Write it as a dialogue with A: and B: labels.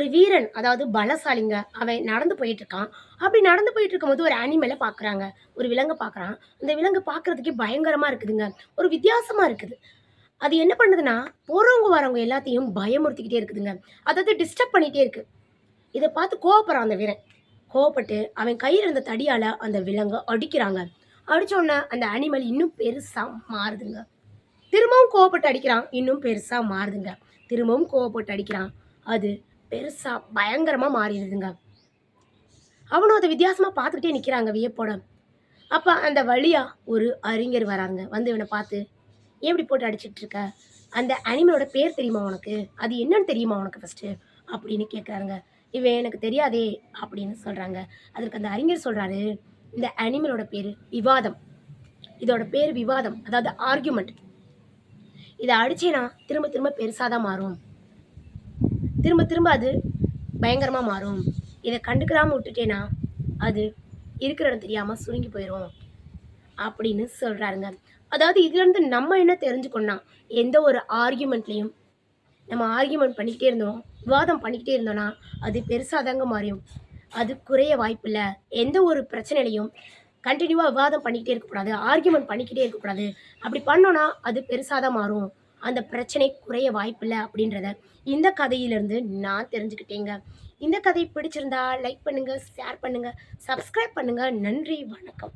A: ஒரு வீரன் அதாவது பலசாலிங்க. அவன் நடந்து போயிட்டு இருக்கான் அப்படி நடந்து போயிட்டு இருக்கும்போது ஒரு அனிமலை பார்க்குறாங்க ஒரு விலங்கை பார்க்குறான் அந்த விலங்கு பார்க்குறதுக்கே பயங்கரமாக இருக்குதுங்க. ஒரு வித்தியாசமாக இருக்குது. அது என்ன பண்ணுதுன்னா போகிறவங்க வரவங்க எல்லாத்தையும் பயமுறுத்திக்கிட்டே இருக்குதுங்க. அதாவது டிஸ்டர்ப் பண்ணிகிட்டே இருக்குது இதை பார்த்து கோவப்படுறான் அந்த வீரன். கோவப்பட்டு அவன் கையில் இருந்த தடியால் அந்த விலங்கை அடிக்கிறாங்க. அடித்தோடனே அந்த அனிமல் இன்னும் பெருசாக மாறுதுங்க. திரும்பவும் கோவப்பட்டு அடிக்கிறான். இன்னும் பெருசாக மாறுதுங்க. திரும்பவும் கோவப்பட்டு அடிக்கிறான். அது பெருசாக பயங்கரமாக மாறிடுதுங்க. அவனும் அதை வித்தியாசமாக பார்த்துக்கிட்டே நிற்கிறாங்க வியப்போட. அப்போ அந்த வழியாக ஒரு அறிஞர் வராங்க. வந்து இவனை பார்த்து ஏன் இப்படி போட்டு அடிச்சிட்டு இருக்க? அந்த அனிமலோட பேர் தெரியுமா உனக்கு? அது என்னன்னு தெரியுமா உனக்கு ஃபஸ்ட்டு அப்படின்னு கேட்குறாங்க இவன் எனக்கு தெரியாதே அப்படின்னு சொல்கிறாங்க அதற்கு அந்த அறிஞர் சொல்கிறாரு இந்த அனிமலோட பேர் விவாதம். இதோட பேர் விவாதம். அதாவது ஆர்கியூமெண்ட் இதை அடிச்சேனா திரும்ப திரும்ப பெருசாக தான் மாறும். திரும்ப திரும்ப அது பயங்கரமாக மாறும். இதை கண்டுக்கிறாமல் விட்டுட்டேன்னா அது இருக்கிற இடம் தெரியாமல் சுருங்கி போயிடும் அப்படின்னு சொல்கிறாருங்க அதாவது இதுலேருந்து நம்ம என்ன தெரிஞ்சுக்கணும்னா எந்த ஒரு ஆர்கியூமெண்ட்லேயும் நம்ம ஆர்கியூமெண்ட் பண்ணிக்கிட்டே இருந்தோம் விவாதம் பண்ணிக்கிட்டே இருந்தோம்னா அது பெருசாக தாங்க மாறியும். அது குறைய வாய்ப்பில்லை எந்த ஒரு பிரச்சனையிலையும் கண்டினியூவாக விவாதம் பண்ணிக்கிட்டே இருக்கக்கூடாது ஆர்கியூமெண்ட் பண்ணிக்கிட்டே இருக்கக்கூடாது. அப்படி பண்ணோன்னா அது பெருசாக தான் மாறும். அந்த பிரச்சனை குறைய வாய்ப்பில்லை அப்படின்றத இந்த கதையிலிருந்து நான் தெரிஞ்சுக்கிட்டேங்க. இந்த கதை பிடிச்சிருந்தா லைக் பண்ணுங்கள் ஷேர் பண்ணுங்கள் சப்ஸ்கிரைப் பண்ணுங்கள் நன்றி வணக்கம்.